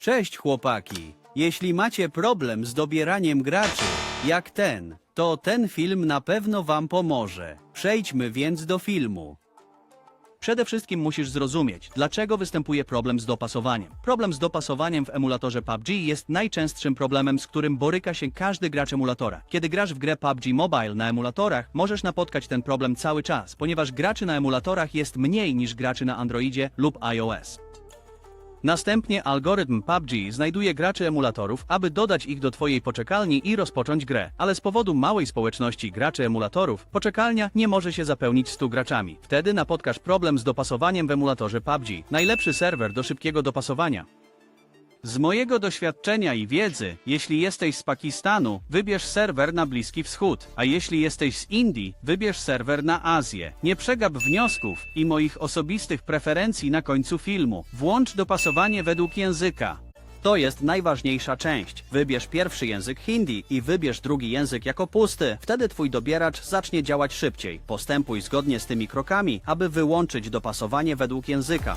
Cześć chłopaki. Jeśli macie problem z dobieraniem graczy, jak ten, to ten film na pewno wam pomoże. Przejdźmy więc do filmu. Przede wszystkim musisz zrozumieć, dlaczego występuje problem z dopasowaniem. Problem z dopasowaniem w emulatorze PUBG jest najczęstszym problemem, z którym boryka się każdy gracz emulatora. Kiedy grasz w grę PUBG Mobile na emulatorach, możesz napotkać ten problem cały czas, ponieważ graczy na emulatorach jest mniej niż graczy na Androidzie lub iOS. Następnie algorytm PUBG znajduje graczy emulatorów, aby dodać ich do Twojej poczekalni i rozpocząć grę. Ale z powodu małej społeczności graczy emulatorów, poczekalnia nie może się zapełnić 100 graczami. Wtedy napotkasz problem z dopasowaniem w emulatorze PUBG. Najlepszy serwer do szybkiego dopasowania. Z mojego doświadczenia i wiedzy, jeśli jesteś z Pakistanu, wybierz serwer na Bliski Wschód, a jeśli jesteś z Indii, wybierz serwer na Azję. Nie przegap wniosków i moich osobistych preferencji na końcu filmu. Włącz dopasowanie według języka. To jest najważniejsza część. Wybierz pierwszy język hindi i wybierz drugi język jako pusty. Wtedy twój dobieracz zacznie działać szybciej. Postępuj zgodnie z tymi krokami, aby wyłączyć dopasowanie według języka.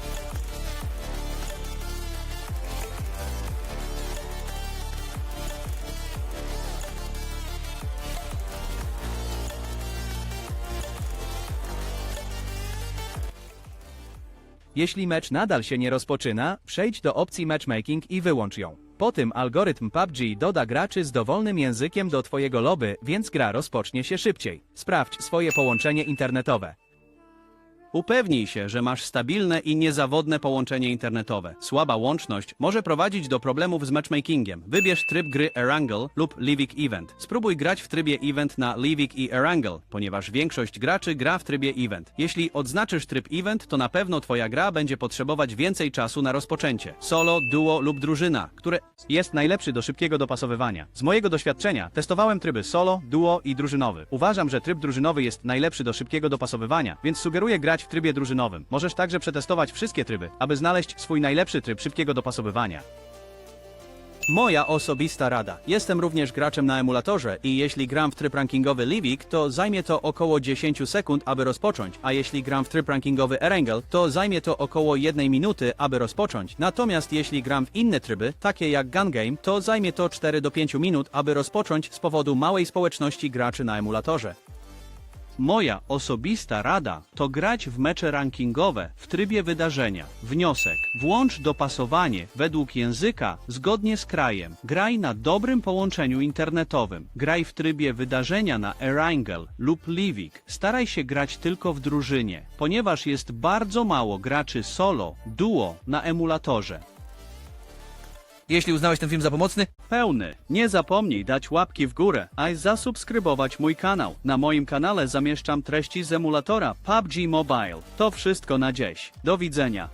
Jeśli mecz nadal się nie rozpoczyna, przejdź do opcji Matchmaking i wyłącz ją. Po tym algorytm PUBG doda graczy z dowolnym językiem do Twojego lobby, więc gra rozpocznie się szybciej. Sprawdź swoje połączenie internetowe. Upewnij się, że masz stabilne i niezawodne połączenie internetowe. Słaba łączność może prowadzić do problemów z matchmakingiem. Wybierz tryb gry Erangel lub Livik Event. Spróbuj grać w trybie Event na Livik i Erangel, ponieważ większość graczy gra w trybie Event. Jeśli odznaczysz tryb Event, to na pewno Twoja gra będzie potrzebować więcej czasu na rozpoczęcie. Solo, duo lub drużyna, które Jest najlepszy do szybkiego dopasowywania. Z mojego doświadczenia testowałem tryby solo, duo i drużynowy. Uważam, że tryb drużynowy jest najlepszy do szybkiego dopasowywania, więc sugeruję grać w trybie drużynowym. Możesz także przetestować wszystkie tryby, aby znaleźć swój najlepszy tryb szybkiego dopasowywania. Moja osobista rada. Jestem również graczem na emulatorze i jeśli gram w tryb rankingowy Livik, to zajmie to około 10 sekund, aby rozpocząć, a jeśli gram w tryb rankingowy Erangel, to zajmie to około 1 minuty, aby rozpocząć. Natomiast jeśli gram w inne tryby, takie jak Gun Game, to zajmie to 4 do 5 minut, aby rozpocząć z powodu małej społeczności graczy na emulatorze. Moja osobista rada to grać w mecze rankingowe w trybie wydarzenia. Wniosek: włącz dopasowanie według języka zgodnie z krajem. Graj na dobrym połączeniu internetowym. Graj w trybie wydarzenia na Erangel lub Livik. Staraj się grać tylko w drużynie, ponieważ jest bardzo mało graczy solo, duo na emulatorze. Jeśli uznałeś ten film za pomocny, Pełny. Nie zapomnij dać łapki w górę, a zasubskrybować mój kanał. Na moim kanale zamieszczam treści z emulatora PUBG Mobile. To wszystko na dziś. Do widzenia.